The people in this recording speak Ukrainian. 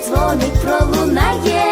Дзвоник пролунає.